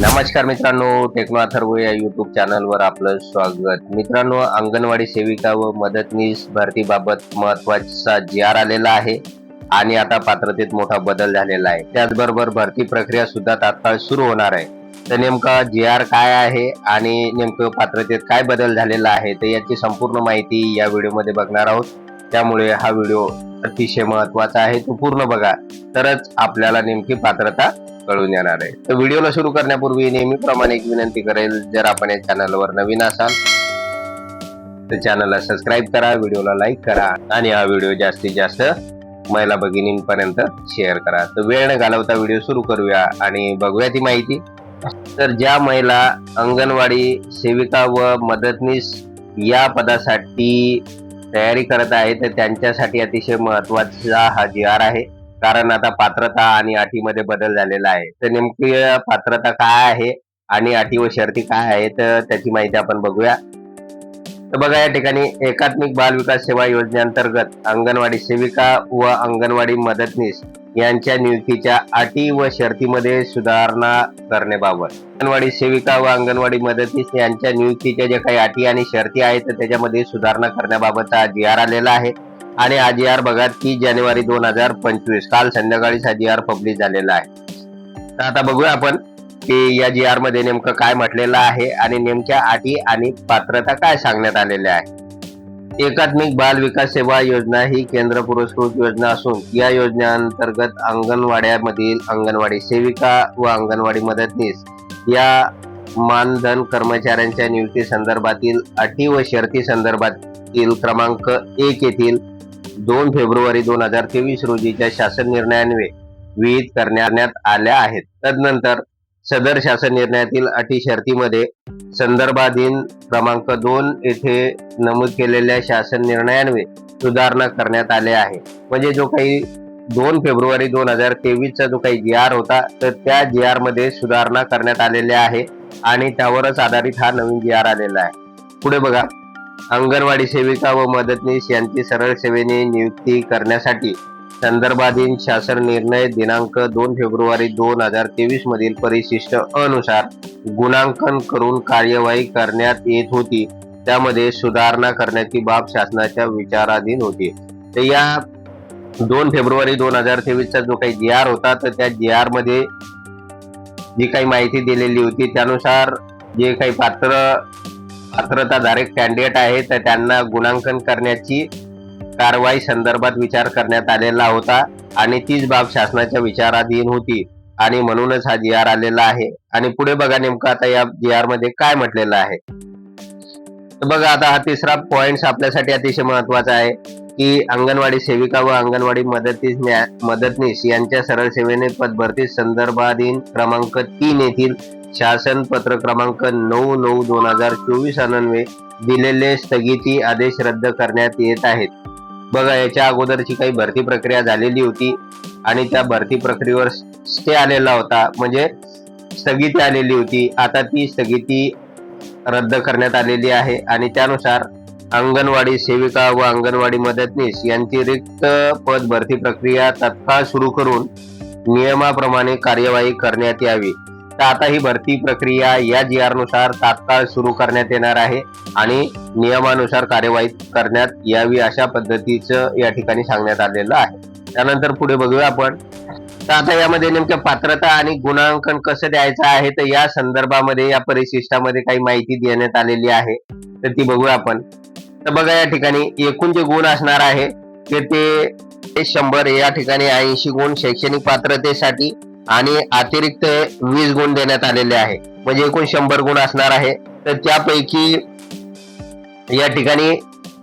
नमस्कार मित्रांनो टेक्नो अथर्व या युट्यूब चॅनलवर आपलं स्वागत. मित्रांनो अंगणवाडी सेविका व मदतनीस भरतीबाबत महत्त्वाचा जी आर आलेला आहे आणि आता पात्रतेत मोठा बदल झालेला आहे. त्याचबरोबर भरती प्रक्रिया सुद्धा तात्काळ सुरू होणार आहे. तर नेमका जी आर काय आहे आणि नेमकं पात्रतेत काय बदल झालेला आहे तर याची संपूर्ण माहिती या व्हिडिओमध्ये बघणार आहोत. त्यामुळे हा व्हिडिओ अतिशय महत्त्वाचा आहे. तो पूर्ण बघा. तरच आपल्याला नेमकी पात्रता कळून येणार आहे. तर व्हिडिओला सुरू करण्यापूर्वी नेहमीप्रमाणे एक विनंती करेल जर आपण या चॅनलवर नवीन असाल तर चॅनलला सबस्क्राईब करा व्हिडिओला लाईक करा आणि हा व्हिडिओ जास्तीत जास्त महिला भगिनींपर्यंत शेअर करा. तर वेळ न घालवता व्हिडिओ सुरू करूया आणि बघूया ती माहिती. तर ज्या महिला अंगणवाडी सेविका व मदतनीस या पदासाठी तयारी करत आहे तर त्यांच्यासाठी अतिशय महत्त्वाचा हा जी आर आहे. कारण आता पात्रता आणि अटीमध्ये बदल झालेला आहे. तर नेमकी पात्रता काय आहे आणि अटी व शर्ती काय आहे तर त्याची माहिती आपण बघूया. तर बघा या ठिकाणी एकात्मिक बाल विकास सेवा योजनेअंतर्गत अंगणवाडी सेविका व अंगणवाडी मदतनीस यांच्या नियुक्तीच्या अटी व शर्तीमध्ये सुधारणा करण्याबाबत. अंगणवाडी सेविका व अंगणवाडी मदतनीस यांच्या नियुक्तीच्या ज्या काही अटी आणि शर्ती आहेत तर त्याच्यामध्ये सुधारणा करण्याबाबतचा जी आर आलेला आहे. आणि हा आर बघा तीस जानेवारी दोन हजार पंचवीस काल संध्याकाळीच हा आर पब्लिश झालेला आहे. तर आता बघूया आपण की या जी आरमध्ये नेमकं काय म्हटलेलं आहे आणि नेमक्या अटी आणि पात्रता काय सांगण्यात आलेल्या आहे एकात्मिक बाल विकास सेवा योजना ही केंद्र पुरस्कृत योजना असून या योजनेअंतर्गत अंगणवाड्यामधील अंगणवाडी सेविका व अंगणवाडी मदतनीस या मानधन कर्मचाऱ्यांच्या नियुक्ती संदर्भातील अटी व शर्ती संदर्भातील क्रमांक एक येथील दोन फेब्रुवारी दोन हजार तेवीस रोजीच्या शासन निर्णयान्वये विहित करण्यात आल्या आहेत. तदनंतर सदर शासन निर्णयातील अटी शर्तीमध्ये संदर्भाधीन क्रमांक दोन येथे नमूद केलेल्या शासन निर्णयान्वये सुधारणा करण्यात आले आहे. म्हणजे जो काही दोन फेब्रुवारी दोन हजार तेवीसचा जो काही जी आर होता तर त्या जी आरमध्ये सुधारणा करण्यात आलेल्या आहे आणि त्यावरच आधारित हा नवीन जी आर आलेला आहे. पुढे बघा. अंगणवाडी सेविका व मदतनीस यांची सरळ सेवेने नियुक्ती करण्यासाठी संदर्भाधीन शासन निर्णय दिनांक दोन फेब्रुवारी दोन हजार तेवीस मधील परिशिष्ट अनुसार गुणांकन करून कार्यवाही करण्यात येत होती. त्यामध्ये सुधारणा करण्याची बाब शासनाच्या विचाराधीन होती. तर या दोन फेब्रुवारी दोन हजार तेवीसचा जो काही जी आर होता तर त्या जी आरमध्ये जी काही माहिती दिलेली होती त्यानुसार जे काही पात्र पात्रताधारक कॅन्डिडेट आहे तर त्यांना गुणांकन करण्याची कारवाई संदर्भात विचार करण्यात आलेला होता आणि तीच बाब शासनाच्या विचाराधीन होती आणि म्हणूनच हा जी आर आलेला आहे. आणि पुढे बघा नेमकं आता या जी आरमध्ये काय म्हटलेलं आहे. तर बघा आता हा तिसरा पॉइंट आपल्यासाठी अतिशय महत्त्वाचा आहे की अंगणवाडी सेविका व अंगणवाडी मदतीस मदतनीस यांच्या सरळ सेवेने पदभरती संदर्भाधीन क्रमांक तीन येथील शासन पत्र क्रमांक नऊ नऊ दोन हजार चोवीस अन्वये दिलेले स्थगिती आदेश रद्द करण्यात येत आहेत. बघा याच्या अगोदरची काही भरती प्रक्रिया झालेली होती आणि त्या भरती प्रक्रियेवर स्टे आलेला होता. म्हणजे स्थगिती आलेली होती. आता ती स्थगिती रद्द करण्यात आलेली आहे आणि त्यानुसार अंगणवाडी सेविका व अंगणवाडी मदतनीस यांची रिक्त पद भरती प्रक्रिया तत्काळ सुरू करून नियमाप्रमाणे कार्यवाही करण्यात यावी. तर आता ही भरती प्रक्रिया या जी आरनुसार तात्काळ सुरू करण्यात येणार आहे आणि नियमानुसार कार्यवाही करण्यात यावी अशा पद्धतीचं या ठिकाणी सांगण्यात आलेलं आहे. त्यानंतर पुढे बघूया आपण. तर आता यामध्ये नेमक्या पात्रता आणि गुणांकन कसं द्यायचं आहे तर या संदर्भामध्ये या परिशिष्टामध्ये काही माहिती देण्यात आलेली आहे. तर ती बघूया आपण. तर बघा या ठिकाणी एकूण जे गुण असणार आहे ते ते शंभर या ठिकाणी ऐंशी गुण. शैक्षणिक पात्रतेसाठी आणि अतिरिक्त वीस गुण देण्यात आलेले आहे. म्हणजे एकूण शंभर गुण असणार आहे. तर त्यापैकी या ठिकाणी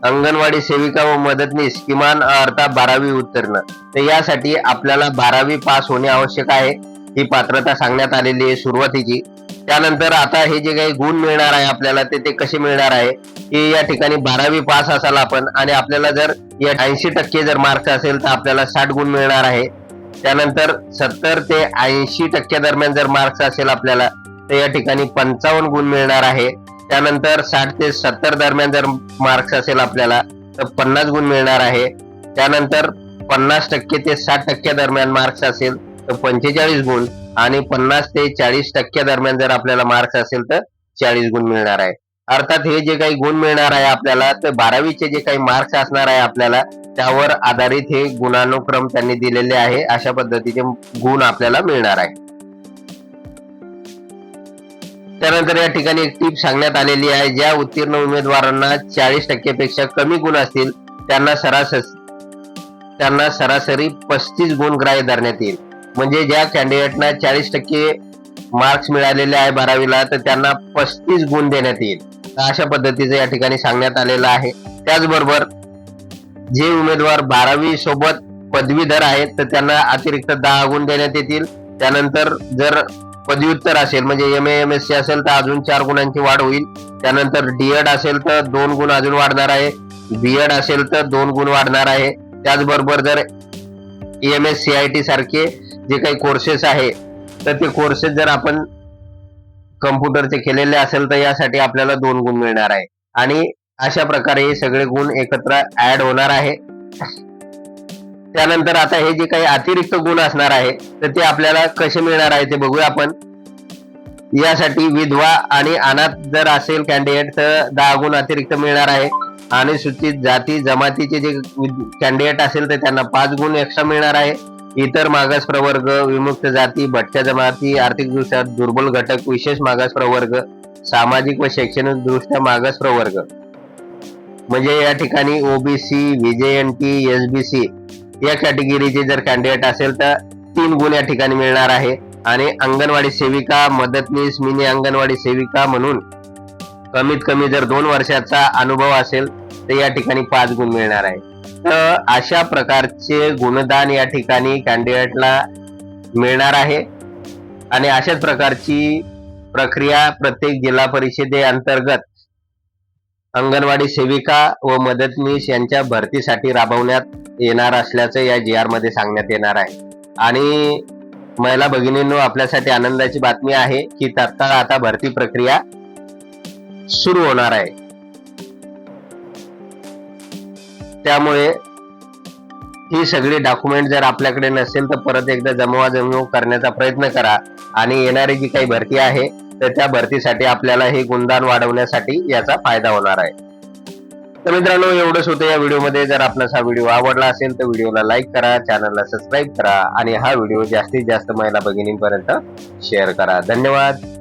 अंगणवाडी सेविका व मदतनीस किमान अर्थात बारावी उत्तीर्ण. तर यासाठी आपल्याला बारावी पास होणे आवश्यक आहे. ही पात्रता सांगण्यात आलेली आहे सुरुवातीची. त्यानंतर आता हे जे काही गुण मिळणार आहे आपल्याला ते ते कसे मिळणार आहे? की या ठिकाणी बारावी पास असाल आपण आणि आपल्याला जर या ऐंशी टक्के जर मार्क्स असेल तर आपल्याला साठ गुण मिळणार आहे. त्यानंतर सत्तर ते ऐंशी टक्के दरम्यान जर मार्क्स असेल आपल्याला तर या ठिकाणी पंचावन्न गुण मिळणार आहे. त्यानंतर साठ ते सत्तर दरम्यान जर मार्क्स असेल आपल्याला तर पन्नास गुण मिळणार आहे. त्यानंतर पन्नास टक्के ते साठ टक्के दरम्यान मार्क्स असेल तर पंचेचाळीस गुण आणि पन्नास ते चाळीस टक्क्या दरम्यान जर आपल्याला मार्क्स असेल तर चाळीस गुण मिळणार आहे. अर्थात हे जे काही गुण मिळणार आहे आपल्याला ते बारावीचे जे काही मार्क्स असणार आहे आपल्याला त्यावर आधारित हे गुणानुक्रम त्यांनी दिलेले आहे. अशा पद्धतीचे गुण आपल्याला मिळणार आहे. त्यानंतर या ठिकाणी एक टीप सांगण्यात आलेली आहे. ज्या उत्तीर्ण उमेदवारांना चाळीस टक्केपेक्षा कमी गुण असतील त्यांना सरासरी त्यांना सरासरी पस्तीस गुण ग्राह्य धरण्यात येईल. म्हणजे ज्या कॅन्डिडेटना चाळीस टक्के मार्क्स मिळालेले आहे बारावीला तर त्यांना पस्तीस गुण देण्यात येईल. तर अशा पद्धतीचं या ठिकाणी सांगण्यात आलेलं आहे. त्याचबरोबर जे उमेदवार बारावी सोबत पदवीधर आहेत तर त्यांना अतिरिक्त दहा गुण देण्यात येतील. त्यानंतर जर पदव्युत्तर असेल म्हणजे एम एम एस सी असेल तर अजून चार गुणांची वाढ होईल. त्यानंतर डीएड असेल तर दोन गुण अजून वाढणार आहे. बीएड असेल तर दोन गुण वाढणार आहे. त्याचबरोबर जर M S C I T सारखे जे काही कोर्सेस आहे तर ते कोर्सेस जर आपण कम्प्युटरचे केलेले असेल तर यासाठी आपल्याला दोन गुण मिळणार आहे. आणि अशा प्रकारे हे सगळे गुण एकत्र ऍड होणार आहे. त्यानंतर आता हे जे काही अतिरिक्त गुण असणार आहे तर ते आपल्याला कसे मिळणार आहे ते बघूया आपण. यासाठी विधवा आणि अनाथ जर असेल कॅन्डिडेट तर दहा गुण अतिरिक्त मिळणार आहे. आणि सूचित जाती जमातीचे जे कॅन्डिडेट असेल तर त्यांना पाच गुण एक्स्ट्रा मिळणार आहे. इतर मागास प्रवर्ग विमुक्त जाती भटक्या जमाती आर्थिक दृष्ट्या दुर्बल घटक विशेष मागास प्रवर्ग सामाजिक व शैक्षणिक दृष्ट्या मागास प्रवर्ग. म्हणजे या ठिकाणी ओबीसी व्हीजेएनटी एसबीसी या कॅटेगरीचे जर कॅन्डिडेट असेल तर तीन गुण या ठिकाणी मिळणार आहे. आणि अंगणवाडी सेविका मदतनीस मिनी अंगणवाडी सेविका म्हणून कमीत कमी जर दोन वर्षाचा अनुभव असेल तर या ठिकाणी पाच गुण मिळणार आहे. अशा प्रकारचे गुणदान या ठिकाणी कॅन्डिडेटला मिळणार आहे. आणि अशाच प्रकारची प्रक्रिया प्रत्येक जिल्हा परिषदे अंतर्गत अंगणवाडी सेविका व मदतनीस यांच्या भरतीसाठी राबवण्यात येणार असल्याचं या जी आरमध्ये सांगण्यात येणार आहे. आणि महिला भगिनींनो आपल्यासाठी आनंदाची बातमी आहे की तत्काळ आता भरती प्रक्रिया सुरू होणार आहे. त्यामुळे ही सगळी डॉक्युमेंट जर आपल्याकडे नसेल तर परत एकदा जमवाजमव करण्याचा प्रयत्न करा. आणि येणारी जी काही भरती आहे तर त्या भरतीसाठी आपल्याला हे गुणदान वाढवण्यासाठी याचा फायदा होणार आहे. तर मित्रांनो एवढंच होतं या व्हिडिओमध्ये. जर आपणास हा व्हिडिओ आवडला असेल तर व्हिडिओला लाईक करा चॅनलला सबस्क्राईब करा आणि हा व्हिडिओ जास्तीत जास्त महिला भगिनींपर्यंत शेअर करा. धन्यवाद.